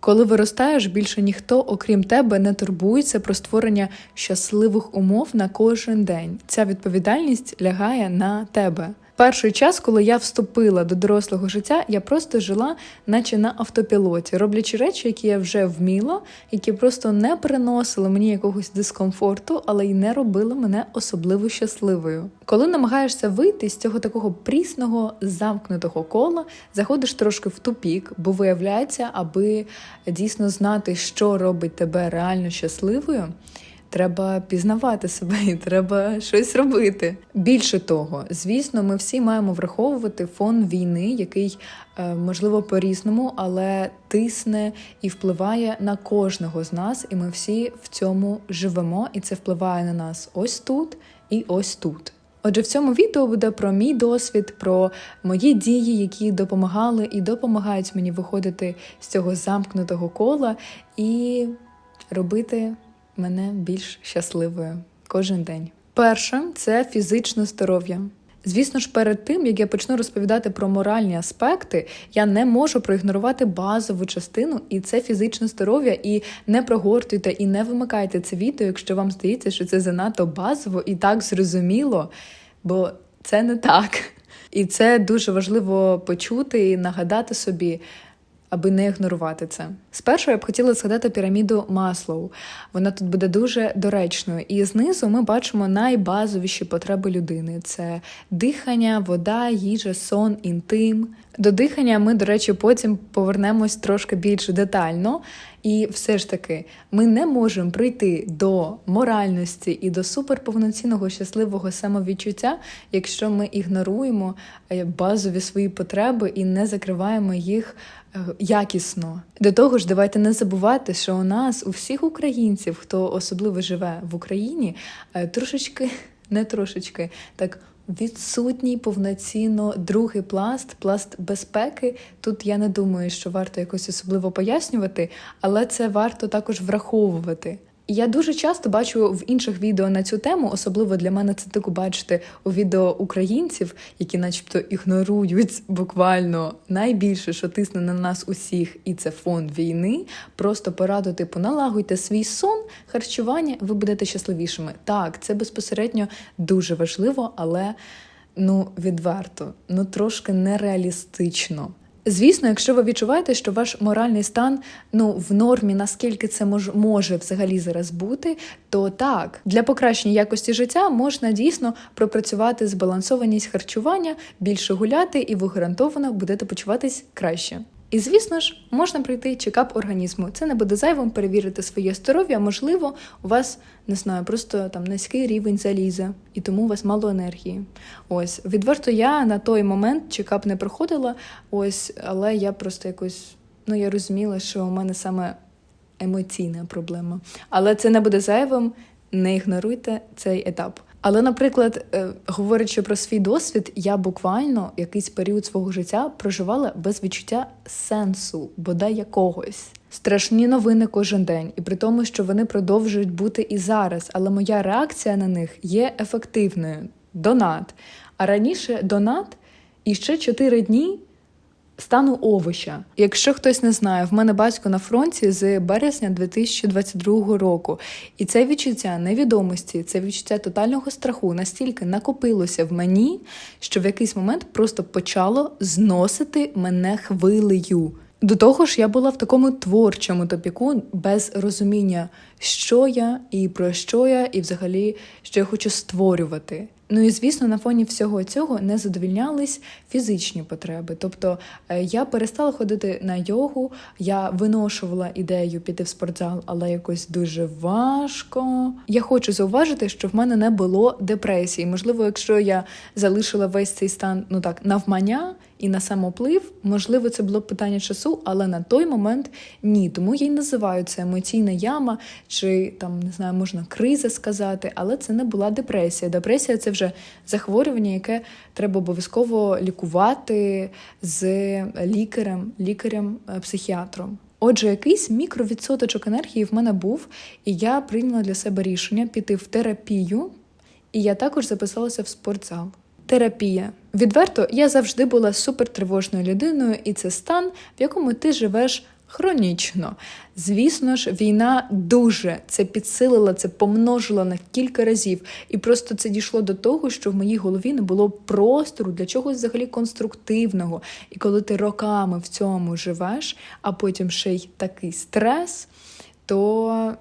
Коли виростаєш, більше ніхто, окрім тебе, не турбується про створення щасливих умов на кожен день. Ця відповідальність лягає на тебе. Перший час, коли я вступила до дорослого життя, я просто жила, наче на автопілоті, роблячи речі, які я вже вміла, які просто не приносили мені якогось дискомфорту, але й не робили мене особливо щасливою. Коли намагаєшся вийти з цього такого прісного замкнутого кола, заходиш трошки в тупік, бо виявляється, аби дійсно знати, що робить тебе реально щасливою. Треба пізнавати себе і треба щось робити. Більше того, звісно, ми всі маємо враховувати фон війни, який е, можливо по-різному, але тисне і впливає на кожного з нас, і ми всі в цьому живемо, і це впливає на нас ось тут і ось тут. Отже, в цьому відео буде про мій досвід, про мої дії, які допомагали і допомагають мені виходити з цього замкнутого кола і робити мене більш щасливою кожен день. Перше це фізичне здоров'я. Звісно ж, перед тим як я почну розповідати про моральні аспекти, я не можу проігнорувати базову частину, і це фізичне здоров'я. І не прогортуйте і не вимикайте це відео, якщо вам здається, що це занадто базово і так зрозуміло, бо це не так. І це дуже важливо почути і нагадати собі аби не ігнорувати це. Спершу я б хотіла згадати піраміду Маслоу. Вона тут буде дуже доречною. І знизу ми бачимо найбазовіші потреби людини: це дихання, вода, їжа, сон, інтим. До дихання ми, до речі, потім повернемось трошки більш детально. І все ж таки, ми не можемо прийти до моральності і до суперповноцінного щасливого самовідчуття, якщо ми ігноруємо е, базові свої потреби і не закриваємо їх е, якісно. До того ж, давайте не забувати, що у нас, у всіх українців, хто особливо живе в Україні, е, трошечки, не трошечки так відсутній повноцінно другий пласт, пласт безпеки. Тут я не думаю, що варто якось особливо пояснювати, але це варто також враховувати. Я дуже часто бачу в інших відео на цю тему, особливо для мене це таку бачити у відео українців, які, начебто, ігнорують буквально найбільше, що тисне на нас усіх, і це фон війни. Просто пораду, типу, налагуйте свій сон, харчування, ви будете щасливішими. Так, це безпосередньо дуже важливо, але ну відверто, ну трошки нереалістично. Звісно, якщо ви відчуваєте, що ваш моральний стан ну в нормі, наскільки це мож, може взагалі зараз бути, то так для покращення якості життя можна дійсно пропрацювати збалансованість харчування, більше гуляти, і ви гарантовано будете почуватись краще. І, звісно ж, можна пройти чекап організму. Це не буде зайвим перевірити своє здоров'я. Можливо, у вас не знаю, просто там низький рівень заліза, і тому у вас мало енергії. Ось відверто я на той момент чекап не проходила. Ось, але я просто якось ну я розуміла, що у мене саме емоційна проблема. Але це не буде зайвим. Не ігноруйте цей етап. Але, наприклад, е, говорячи про свій досвід, я буквально якийсь період свого життя проживала без відчуття сенсу, бодай якогось. Страшні новини кожен день, і при тому, що вони продовжують бути і зараз, але моя реакція на них є ефективною. Донат. А раніше донат і ще 4 дні стану овоща. Якщо хтось не знає, в мене батько на фронті з березня 2022 року, і це відчуття невідомості, це відчуття тотального страху настільки накопилося в мені, що в якийсь момент просто почало зносити мене хвилею. До того ж, я була в такому творчому топіку без розуміння, що я і про що я, і взагалі що я хочу створювати. Ну і звісно, на фоні всього цього не задовільнялись фізичні потреби. Тобто е, я перестала ходити на йогу, я виношувала ідею піти в спортзал, але якось дуже важко. Я хочу зауважити, що в мене не було депресії. Можливо, якщо я залишила весь цей стан, ну так, навмання і на самоплив, можливо, це було б питання часу, але на той момент ні. Тому я й називаю це емоційна яма, чи там не знаю, можна криза сказати, але це не була депресія. Депресія це вже захворювання, яке треба обов'язково лікувати з лікарем, лікарем-психіатром. Отже, якийсь мікровідсоточок енергії в мене був, і я прийняла для себе рішення піти в терапію, і я також записалася в спортзал. Терапія. Відверто, я завжди була супертривожною людиною, і це стан, в якому ти живеш Хронічно. Звісно ж, війна дуже це підсилила, це помножила на кілька разів. І просто це дійшло до того, що в моїй голові не було простору для чогось взагалі конструктивного. І коли ти роками в цьому живеш, а потім ще й такий стрес, то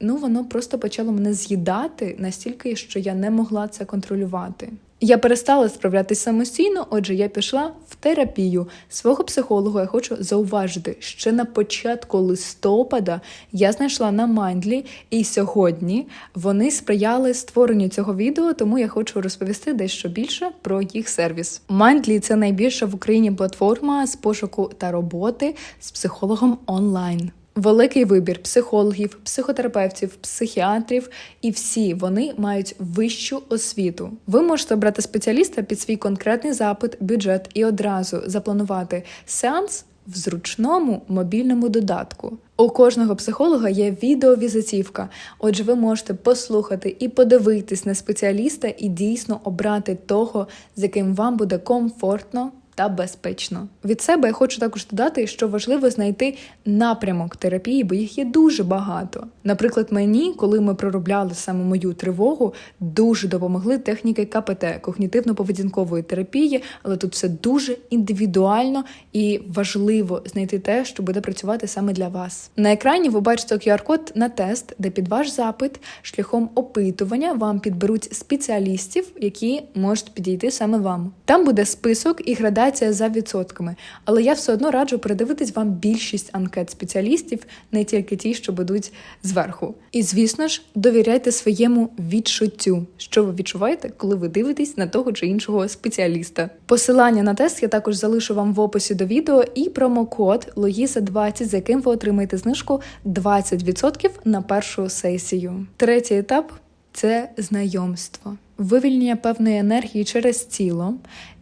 ну, воно просто почало мене з'їдати настільки, що я не могла це контролювати. Я перестала справлятися самостійно, отже, я пішла в терапію свого психолога. Я хочу зауважити, ще на початку листопада я знайшла на Майндлі, і сьогодні вони сприяли створенню цього відео, тому я хочу розповісти дещо більше про їх сервіс. Майндлі це найбільша в Україні платформа з пошуку та роботи з психологом онлайн. Великий вибір психологів, психотерапевтів, психіатрів, і всі вони мають вищу освіту. Ви можете обрати спеціаліста під свій конкретний запит, бюджет і одразу запланувати сеанс в зручному мобільному додатку. У кожного психолога є відеовізитівка, отже, ви можете послухати і подивитись на спеціаліста і дійсно обрати того, з яким вам буде комфортно та безпечно. Від себе я хочу також додати, що важливо знайти напрямок терапії, бо їх є дуже багато. Наприклад, мені, коли ми проробляли саме мою тривогу, дуже допомогли техніки КПТ когнітивно-поведінкової терапії, але тут все дуже індивідуально і важливо знайти те, що буде працювати саме для вас. На екрані ви бачите QR-код на тест, де під ваш запит шляхом опитування вам підберуть спеціалістів, які можуть підійти саме вам. Там буде список і градація за відсотками, але я все одно раджу передивитись вам більшість анкет спеціалістів, не тільки ті, що будуть зверху. І звісно ж, довіряйте своєму відчуттю, що ви відчуваєте, коли ви дивитесь на того чи іншого спеціаліста. Посилання на тест я також залишу вам в описі до відео і промокод Лоїса 20 за яким ви отримаєте знижку 20% на першу сесію. Третій етап це знайомство, вивільнення певної енергії через тіло,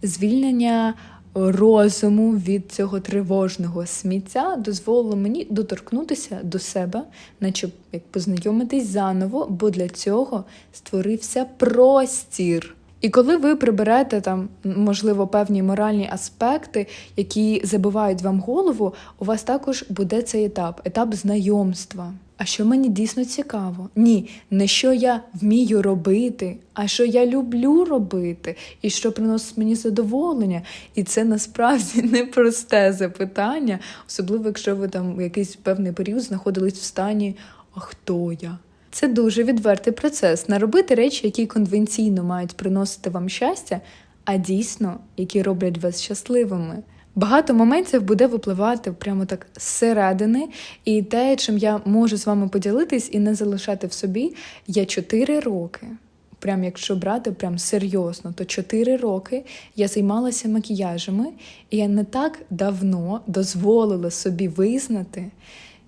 звільнення розуму від цього тривожного сміття дозволило мені доторкнутися до себе, наче як познайомитись заново, бо для цього створився простір. І коли ви приберете там, можливо, певні моральні аспекти, які забивають вам голову, у вас також буде цей етап етап знайомства. А що мені дійсно цікаво? Ні, не що я вмію робити, а що я люблю робити, і що приносить мені задоволення. І це насправді непросте запитання, особливо якщо ви там якийсь певний період знаходились в стані А хто я? Це дуже відвертий процес не робити речі, які конвенційно мають приносити вам щастя, а дійсно, які роблять вас щасливими. Багато моментів буде випливати прямо так зсередини, і те, чим я можу з вами поділитись і не залишати в собі, я 4 роки. Прям якщо брати прям серйозно, то 4 роки я займалася макіяжами, і я не так давно дозволила собі визнати,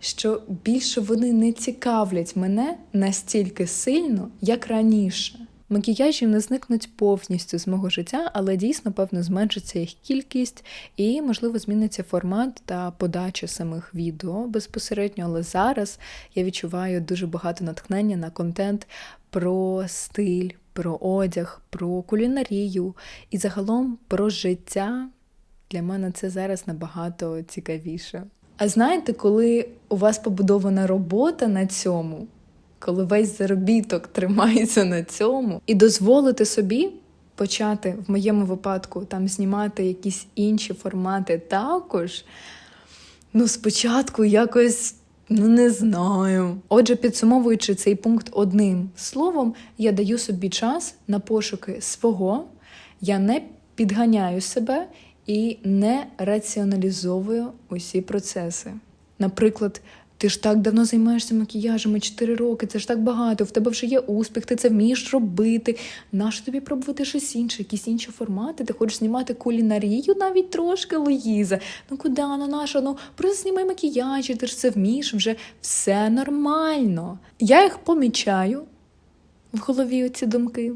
що більше вони не цікавлять мене настільки сильно, як раніше. Макіяжі не зникнуть повністю з мого життя, але дійсно, певно, зменшиться їх кількість і, можливо, зміниться формат та подача самих відео безпосередньо. Але зараз я відчуваю дуже багато натхнення на контент про стиль, про одяг, про кулінарію і загалом про життя. Для мене це зараз набагато цікавіше. А знаєте, коли у вас побудована робота на цьому, коли весь заробіток тримається на цьому, і дозволити собі почати в моєму випадку там знімати якісь інші формати також, ну, спочатку якось. Ну, не знаю. Отже, підсумовуючи цей пункт одним словом, я даю собі час на пошуки свого, я не підганяю себе і не раціоналізовую усі процеси. Наприклад, ти ж так давно займаєшся макіяжами 4 роки, це ж так багато, в тебе вже є успіх, ти це вмієш робити. Нащо тобі пробувати щось інше, якісь інші формати? Ти хочеш знімати кулінарію навіть трошки, Луїза. Ну куди ну наша? Ну просто знімай макіяжі, ти ж це вмієш, вже все нормально. Я їх помічаю в голові оці думки,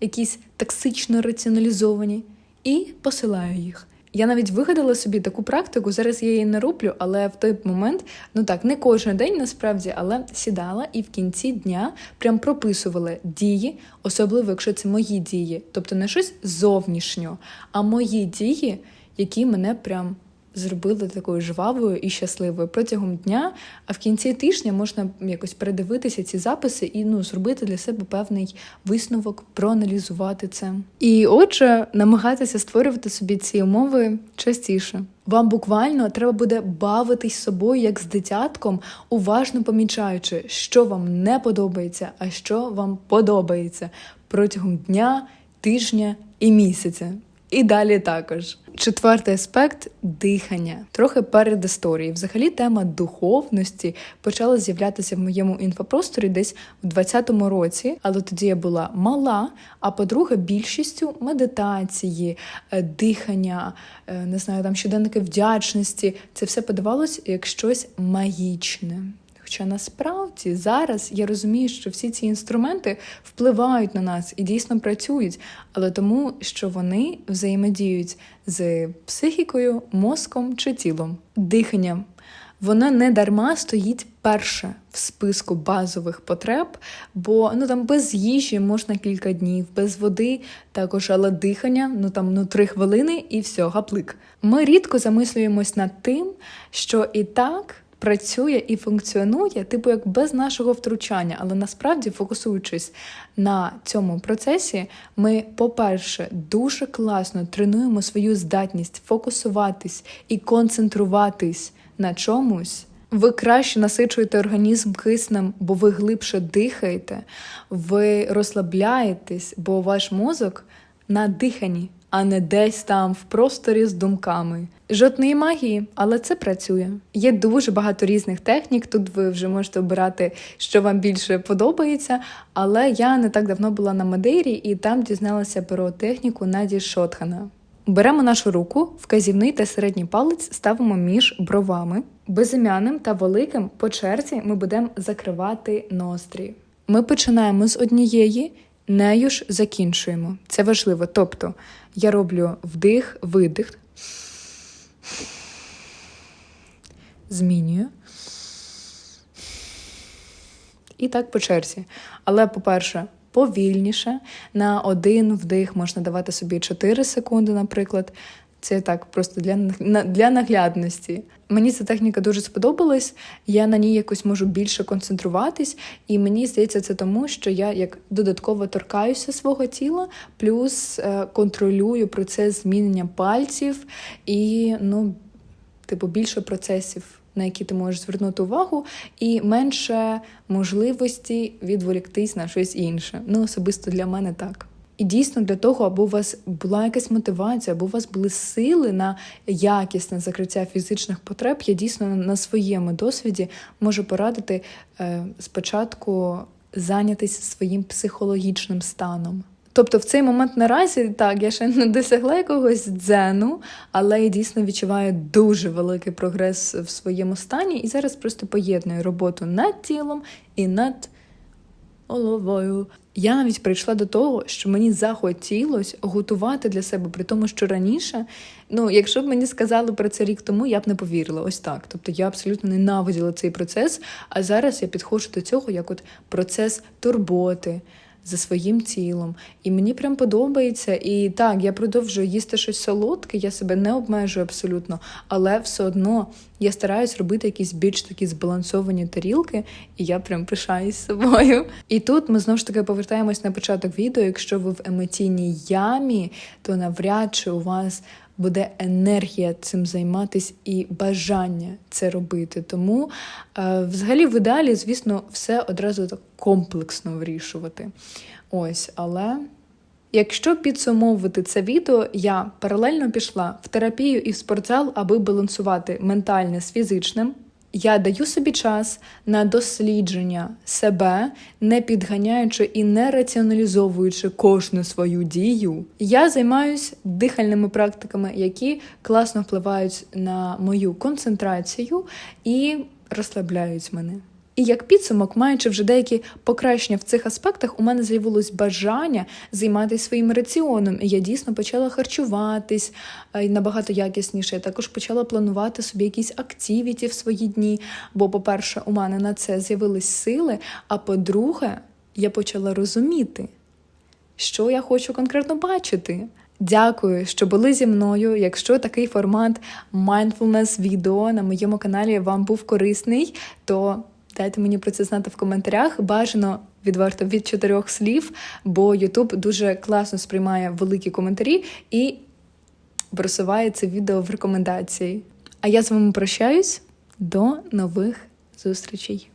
якісь токсично раціоналізовані, і посилаю їх. Я навіть вигадала собі таку практику. Зараз я її не роблю, але в той момент, ну так, не кожен день насправді, але сідала і в кінці дня прям прописувала дії, особливо якщо це мої дії, тобто не щось зовнішньо, а мої дії, які мене прям зробили такою жвавою і щасливою протягом дня. А в кінці тижня можна якось передивитися ці записи і ну зробити для себе певний висновок, проаналізувати це. І отже, намагатися створювати собі ці умови частіше. Вам буквально треба буде бавитись собою як з дитятком, уважно помічаючи, що вам не подобається, а що вам подобається протягом дня, тижня і місяця. І далі також. Четвертий аспект дихання. Трохи перед історією. Взагалі, тема духовності почала з'являтися в моєму інфопросторі десь в 20-му році, але тоді я була мала. А по-друге, більшістю медитації, е, дихання, е, не знаю, там щоденники вдячності. Це все подавалось як щось магічне. Хоча насправді зараз я розумію, що всі ці інструменти впливають на нас і дійсно працюють, але тому, що вони взаємодіють з психікою, мозком чи тілом. Дихання. Воно не дарма стоїть перше в списку базових потреб, бо ну там без їжі можна кілька днів, без води також, але дихання, ну там ну три хвилини і все, гаплик. Ми рідко замислюємось над тим, що і так працює і функціонує, типу як без нашого втручання. Але насправді, фокусуючись на цьому процесі, ми, по-перше, дуже класно тренуємо свою здатність фокусуватись і концентруватись на чомусь. Ви краще насичуєте організм киснем, бо ви глибше дихаєте, ви розслабляєтесь, бо ваш мозок на диханні, а не десь там в просторі з думками. Жодної магії, але це працює. Є дуже багато різних технік. Тут ви вже можете обирати, що вам більше подобається. Але я не так давно була на Мадейрі і там дізналася про техніку Наді Шотхана. Беремо нашу руку, вказівний та середній палець ставимо між бровами. Безім'яним та великим по черзі ми будемо закривати нострі. Ми починаємо з однієї, нею ж закінчуємо. Це важливо. Тобто я роблю вдих, видих. Змінюю. І так по черзі. Але, по-перше, повільніше. На один вдих можна давати собі 4 секунди, наприклад. Це так просто для для наглядності. Мені ця техніка дуже сподобалась. Я на ній якось можу більше концентруватись, і мені здається, це тому, що я як додатково торкаюся свого тіла, плюс е, контролюю процес змінення пальців і ну, типу, більше процесів. На які ти можеш звернути увагу, і менше можливості відволіктись на щось інше. Ну, особисто для мене так. І дійсно для того, аби у вас була якась мотивація, аби у вас були сили на якісне закриття фізичних потреб, я дійсно на своєму досвіді можу порадити е, спочатку зайнятися своїм психологічним станом. Тобто в цей момент наразі так, я ще не досягла якогось дзену, але я дійсно відчуваю дуже великий прогрес в своєму стані, і зараз просто поєдную роботу над тілом і над головою. Я навіть прийшла до того, що мені захотілося готувати для себе, при тому, що раніше, ну, якщо б мені сказали про це рік тому, я б не повірила. Ось так. Тобто я абсолютно ненавиділа цей процес. А зараз я підходжу до цього як от процес турботи за своїм тілом. І мені прям подобається. І так, я продовжую їсти щось солодке, я себе не обмежую абсолютно, але все одно я стараюсь робити якісь більш такі збалансовані тарілки, і я прям пишаюсь собою. І тут ми знову ж таки повертаємось на початок відео. Якщо ви в емоційній ямі, то навряд чи у вас буде енергія цим займатися і бажання це робити. Тому, е, взагалі, в ідеалі, звісно, все одразу так комплексно вирішувати. Ось, але. Якщо підсумовувати це відео, я паралельно пішла в терапію і в спортзал, аби балансувати ментальне з фізичним. Я даю собі час на дослідження себе, не підганяючи і не раціоналізовуючи кожну свою дію. Я займаюся дихальними практиками, які класно впливають на мою концентрацію і розслабляють мене. І як підсумок, маючи вже деякі покращення в цих аспектах, у мене з'явилось бажання займатися своїм раціоном. І я дійсно почала харчуватись набагато якісніше. Я також почала планувати собі якісь активіті в свої дні. Бо, по-перше, у мене на це з'явились сили. А по-друге, я почала розуміти, що я хочу конкретно бачити. Дякую, що були зі мною. Якщо такий формат mindfulness відео на моєму каналі вам був корисний, то дайте мені про це знати в коментарях. Бажано відверто від чотирьох слів, бо Ютуб дуже класно сприймає великі коментарі і просуває це відео в рекомендації. А я з вами прощаюсь до нових зустрічей.